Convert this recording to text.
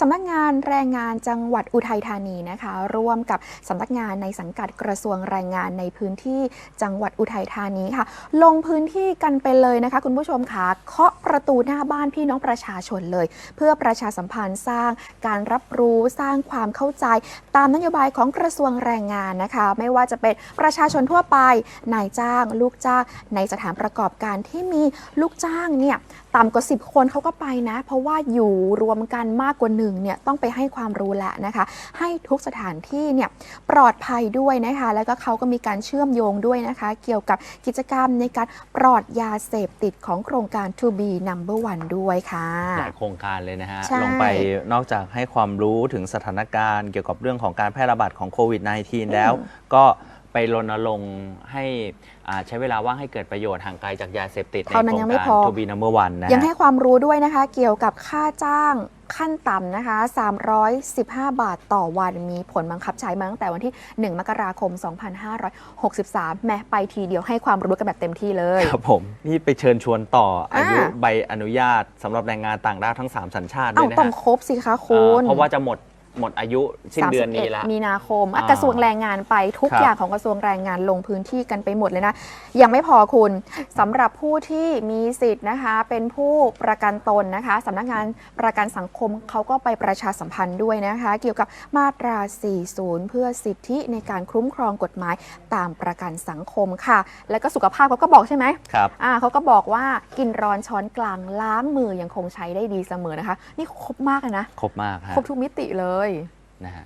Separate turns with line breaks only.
สำนักงานแรงงานจังหวัดอุทัยธานีนะคะ ร่วมกับสำนักงานในสังกัดกระทรวงแรงงานในพื้นที่จังหวัดอุทัยธานีค่ะ ลงพื้นที่กันไปเลยนะคะ คุณผู้ชมค่ะเคาะประตูหน้าบ้านพี่น้องประชาชนเลย เพื่อประชาสัมพันธ์สร้างการรับรู้สร้างความเข้าใจ ตามนโยบายของกระทรวงแรงงานนะคะ ไม่ว่าจะเป็นประชาชนทั่วไปนายจ้าง ลูกจ้างในสถานประกอบการที่มีลูกจ้างเนี่ยต่ำกว่า 10 คนเขาก็ไปนะ เพราะว่าอยู่รวมกันมากกว่าหนึ่งเนี่ยต้องไปให้ความรู้แหละนะคะ ให้ทุกสถานที่เนี่ยปลอดภัยด้วยนะคะ แล้วก็เขาก็มีการเชื่อมโยงด้วยนะคะ เกี่ยวกับกิจกรรมในการปลอดยาเสพติดของโครงการ To be number one ด้วยค่ะ
หลายโครงการเลยนะฮะ
ใช่
ลงไปนอกจากให้ความรู้ถึงสถานการณ์เกี่ยวกับเรื่องของการแพร่ระบาดของโควิด -19 แล้วก็ไปรณรงค์ให้อ่าใช้เวลาว่างให้เกิดประโยชน์ห่างไกลจากยาเสพติดใน
เท่านั้น
โคร
ยัง
ง
ไม่
การ
พอ
ทูบีนัมเบอร์วันนะ
ยัง
ฮะ
ให้ความรู้ด้วยนะคะ เกี่ยวกับค่าจ้าง ขั้นต่ำนะคะ 315 บาทต่อวันมีผลบังคับใช้มาตั้งแต่วันที่ 1 มกราคม 2563 แม้ไปทีเดียวให้ความรู้กันแบบเต็มที่เลย
ครับผม นี่ไปเชิญชวนต่ออายุ
อ่า
ใบอนุญาตสำหรับแรงงานต่างด้าวทั้ง 3 สัญชาติด้
เอา
วยนะ
ต้อง
ฮะ
ครบสิคะคุ
อ่า
ณ
เพราะว่าจะหมด หมดอายุสิ้นเดือนนี้ละ
31มีนาคมอะ
อ่าก
ระทรวงแรงงานไปทุก
ครับ
อย่างของกระทรวงแรงงานลงพื้นที่กันไปหมดเลยนะ ยังไม่พอคุณสำหรับผู้ที่มีสิทธิ์นะคะ เป็นผู้ประกันตนนะคะสำนักงานประกันสังคมเขาก็ไปประชาสัมพันธ์ด้วยนะคะ เกี่ยวกับมาตรา 40 เพื่อสิทธิในการคุ้มครองกฎหมายตามประกันสังคมค่ะ แล้วก็สุขภาพเขาก็บอกใช่ไหม
ครับ
อ่าเขาก็บอกว่ากินร้อนช้อนกลางล้างมือยังคงใช้ได้ดีเสมอนะคะ นี่ครบมากเลยนะ
ครบมากฮะ
ครบทุกมิติเลย
นะฮะ